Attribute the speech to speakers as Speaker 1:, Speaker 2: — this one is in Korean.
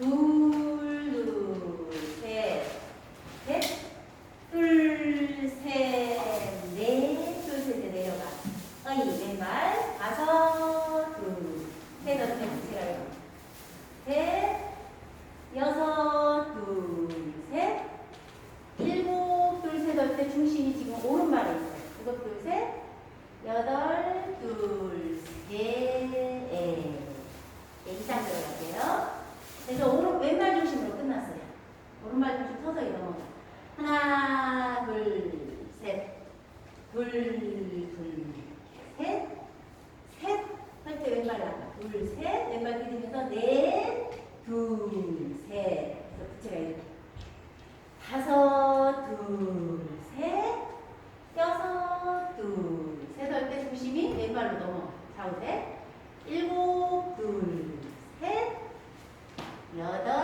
Speaker 1: 둘, 둘, 셋, 셋, 둘, 셋, 넷, 둘, 셋, 넷 내려가. 어이, 왼발, 다섯, 둘, 셋, 어떻게 붙이라 해요? 셋, 여섯, 둘, 셋, 일곱, 둘, 셋, 할 때 중심이 지금 오른발에 있어요. 일곱, 둘, 셋, 여덟, 둘, 셋, 넷. 네, 이상 들어갈게요. 그래서 오른, 왼발 중심으로 끝났어요. 오른발 중심 서서히 넘어가. 하나, 둘, 셋. 둘, 둘, 셋. 셋. 할 때 왼발이 아까. 둘, 셋. 왼발 디디면서 넷, 둘, 셋. 그래서 붙여가 이렇게. 다섯, 둘, 셋. 여섯, 둘, 셋. 할 때 중심이 왼발로 넘어가. 좌우대. 일곱, 둘, 셋. 여덟,